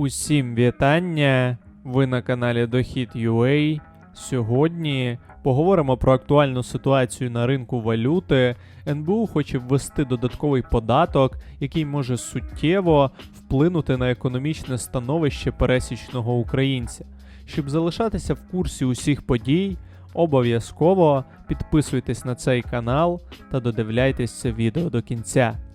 Усім вітання! Ви на каналі Дохід.ua. Сьогодні поговоримо про актуальну ситуацію на ринку валюти. НБУ хоче ввести додатковий податок, який може суттєво вплинути на економічне становище пересічного українця. Щоб залишатися в курсі усіх подій, обов'язково підписуйтесь на цей канал та додивляйтесь це відео до кінця.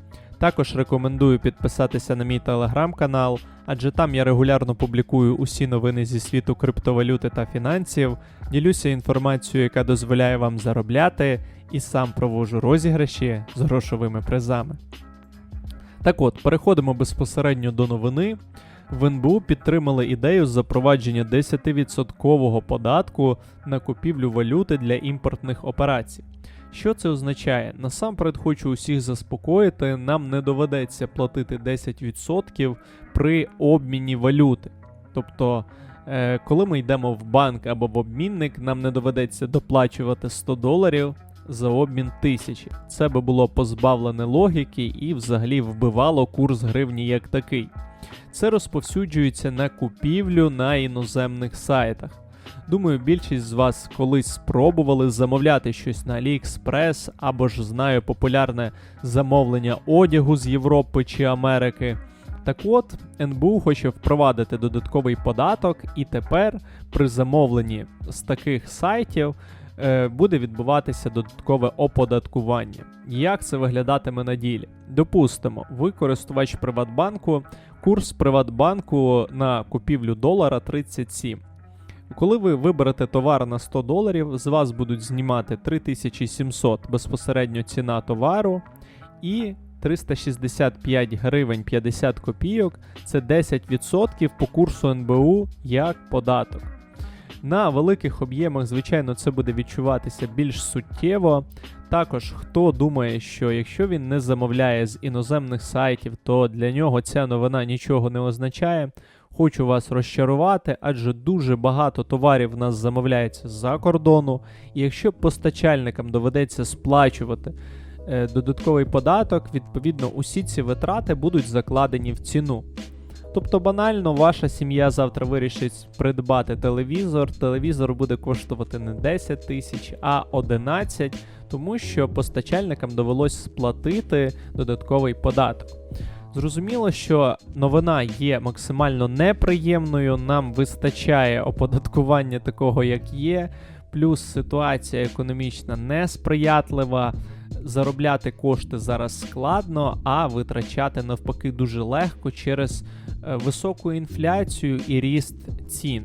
Також рекомендую підписатися на мій телеграм-канал, адже там я регулярно публікую усі новини зі світу криптовалюти та фінансів, ділюся інформацією, яка дозволяє вам заробляти, і сам проводжу розіграші з грошовими призами. Так от, переходимо безпосередньо до новини. В НБУ підтримали ідею запровадження 10% податку на купівлю валюти для імпортних операцій. Що це означає? Насамперед хочу усіх заспокоїти, нам не доведеться платити 10% при обміні валюти. Тобто, е, коли ми йдемо в банк або в обмінник, нам не доведеться доплачувати 100 доларів за обмін тисячі. Це би було позбавлене логіки і взагалі вбивало курс гривні як такий. Це розповсюджується на купівлю на іноземних сайтах. Думаю, більшість з вас колись спробували замовляти щось на AliExpress або ж знаю популярне замовлення одягу з Європи чи Америки. Так от, НБУ хоче впровадити додатковий податок, і тепер при замовленні з таких сайтів буде відбуватися додаткове оподаткування. Як це виглядатиме на ділі? Допустимо, ви користувач Приватбанку, курс Приватбанку на купівлю долара 37. Коли ви виберете товар на 100 доларів, з вас будуть знімати 3700 безпосередньо ціна товару і 365 гривень 50 копійок це 10% по курсу НБУ як податок. На великих об'ємах, звичайно, це буде відчуватися більш суттєво. Також хто думає, що якщо він не замовляє з іноземних сайтів, то для нього ця новина нічого не означає. Хочу вас розчарувати, адже дуже багато товарів в нас замовляється з-за кордону, і якщо постачальникам доведеться сплачувати е, додатковий податок, відповідно усі ці витрати будуть закладені в ціну. Тобто банально ваша сім'я завтра вирішить придбати телевізор. Телевізор буде коштувати не 10 тисяч, а 11, тому що постачальникам довелось сплатити додатковий податок. Зрозуміло, що новина є максимально неприємною. Нам вистачає оподаткування такого, як є. Плюс ситуація економічна несприятлива. Заробляти кошти зараз складно, а витрачати навпаки дуже легко через високу інфляцію і ріст цін.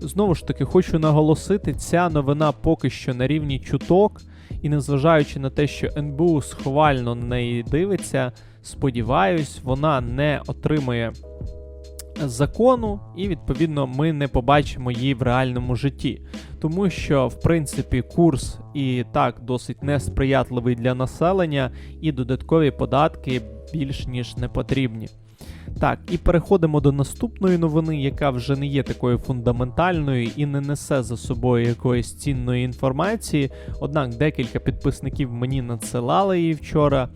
Знову ж таки, хочу наголосити, ця новина поки що на рівні чуток, і незважаючи на те, що НБУ схвально на неї дивиться, сподіваюсь, вона не отримає закону, і відповідно ми не побачимо її в реальному житті. Тому що, в принципі, курс і так досить несприятливий для населення, і додаткові податки більш ніж не потрібні. Так, і переходимо до наступної новини, яка вже не є такою фундаментальною і не несе за собою якоїсь цінної інформації. Однак декілька підписників мені надсилали її вчора.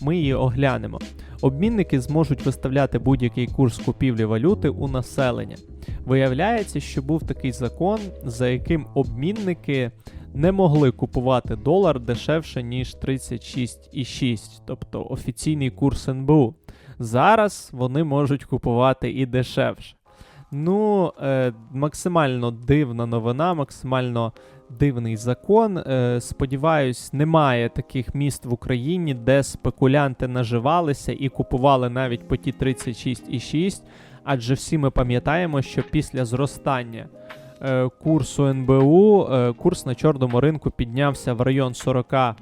Ми її оглянемо. Обмінники зможуть виставляти будь-який курс купівлі валюти у населення. Виявляється, що був такий закон, за яким обмінники не могли купувати долар дешевше, ніж 36,6, тобто офіційний курс НБУ. Зараз вони можуть купувати і дешевше. Ну, е, максимально дивна новина, максимально дивний закон. Е, сподіваюсь, немає таких міст в Україні, де спекулянти наживалися і купували навіть по ті 36,6. Адже всі ми пам'ятаємо, що після зростання е, курсу НБУ е, курс на чорному ринку піднявся в район 40 е,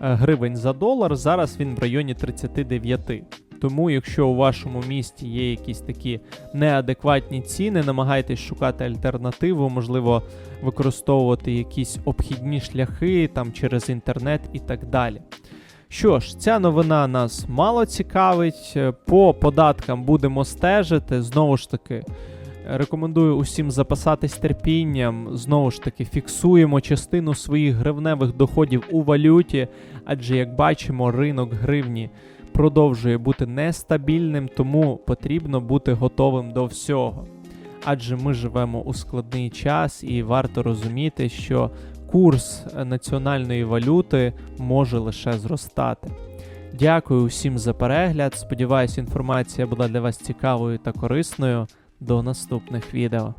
гривень за долар. Зараз він в районі 39. Тому, якщо у вашому місті є якісь такі неадекватні ціни, намагайтесь шукати альтернативу, можливо, використовувати якісь обхідні шляхи там через інтернет і так далі. Що ж, ця новина нас мало цікавить. По податкам будемо стежити. Знову ж таки, рекомендую усім запасатись терпінням. Знову ж таки, фіксуємо частину своїх гривневих доходів у валюті, адже, як бачимо, ринок гривні продовжує бути нестабільним, тому потрібно бути готовим до всього. Адже ми живемо у складний час, і варто розуміти, що курс національної валюти може лише зростати. Дякую всім за перегляд. Сподіваюсь, інформація була для вас цікавою та корисною. До наступних відео.